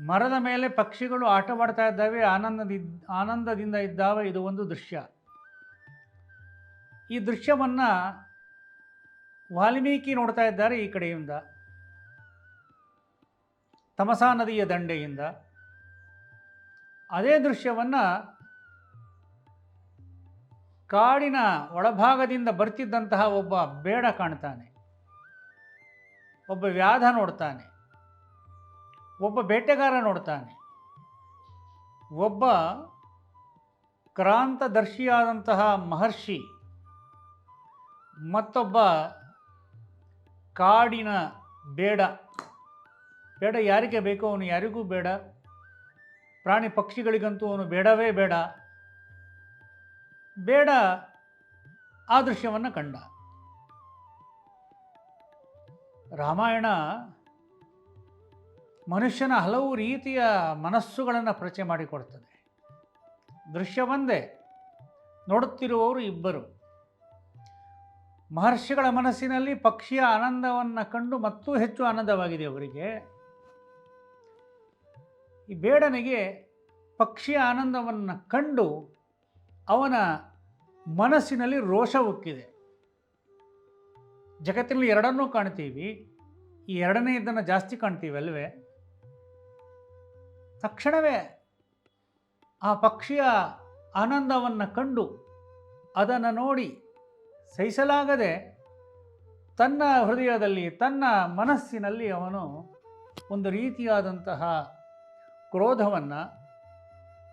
ಮರದ ಮೇಲೆ ಪಕ್ಷಿಗಳು ಆಟವಾಡ್ತಾ ಇದ್ದಾವೆ ಆನಂದದಿ ಆನಂದದಿಂದ ಇದ್ದಾವೆ, ಇದು ಒಂದು ದೃಶ್ಯ. ಈ ದೃಶ್ಯವನ್ನು ವಾಲ್ಮೀಕಿ ನೋಡ್ತಾ ಇದ್ದಾರೆ ಈ ಕಡೆಯಿಂದ. ತಮಸಾ ನದಿಯ ದಂಡೆಯಿಂದ. ಅದೇ ದೃಶ್ಯವನ್ನು ಕಾಡಿನ ಒಳಭಾಗದಿಂದ ಬರ್ತಿದ್ದಂತಹ ಒಬ್ಬ ಬೇಡ ಕಾಣ್ತಾನೆ. ಒಬ್ಬ ವ್ಯಾಧ ನೋಡ್ತಾನೆ. ಒಬ್ಬ ಬೇಟೆಗಾರ ನೋಡ್ತಾನೆ. ಒಬ್ಬ ಕ್ರಾಂತದರ್ಶಿಯಾದಂತಹ ಮಹರ್ಷಿ, ಮತ್ತೊಬ್ಬ ಕಾಡಿನ ಬೇಡ. ಬೇಡ ಯಾರಿಗೆ ಬೇಕೋ ಅವನು ಯಾರಿಗೂ ಬೇಡ. ಪ್ರಾಣಿ ಪಕ್ಷಿಗಳಿಗಂತೂ ಅವನು ಬೇಡವೇ ಬೇಡ. ಬೇಡ ಆ ದೃಶ್ಯವನ್ನು ಕಂಡ. ರಾಮಾಯಣ ಮನುಷ್ಯನ ಹಲವು ರೀತಿಯ ಮನಸ್ಸುಗಳನ್ನು ಪರಿಚಯ ಮಾಡಿಕೊಡ್ತದೆ. ಒಂದೇ, ನೋಡುತ್ತಿರುವವರು ಇಬ್ಬರು. ಮಹರ್ಷಿಗಳ ಮನಸ್ಸಿನಲ್ಲಿ ಪಕ್ಷಿಯ ಆನಂದವನ್ನು ಕಂಡು ಮತ್ತೂ ಹೆಚ್ಚು ಆನಂದವಾಗಿದೆ ಅವರಿಗೆ. ಈ ಬೇಡನಿಗೆ ಪಕ್ಷಿಯ ಆನಂದವನ್ನು ಕಂಡು ಅವನ ಮನಸ್ಸಿನಲ್ಲಿ ರೋಷ ಉಕ್ಕಿದೆ ಜಗತ್ತಿನಲ್ಲಿ ಎರಡನ್ನೂ ಕಾಣ್ತೀವಿ. ಈ ಎರಡನೇ ಇದನ್ನು ಜಾಸ್ತಿ ಕಾಣ್ತೀವಿ ಅಲ್ವೇ ತಕ್ಷಣವೇ ಆ ಪಕ್ಷಿಯ ಆನಂದವನ್ನು ಕಂಡು ಅದನ್ನು ನೋಡಿ ಸಹಿಸಲಾಗದೆ ತನ್ನ ಹೃದಯದಲ್ಲಿ, ತನ್ನ ಮನಸ್ಸಿನಲ್ಲಿ ಅವನು ಒಂದು ರೀತಿಯಾದಂತಹ ಕ್ರೋಧವನ್ನು,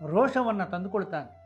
ರೋಷವನ್ನು ತಂದುಕೊಳ್ತಾನೆ.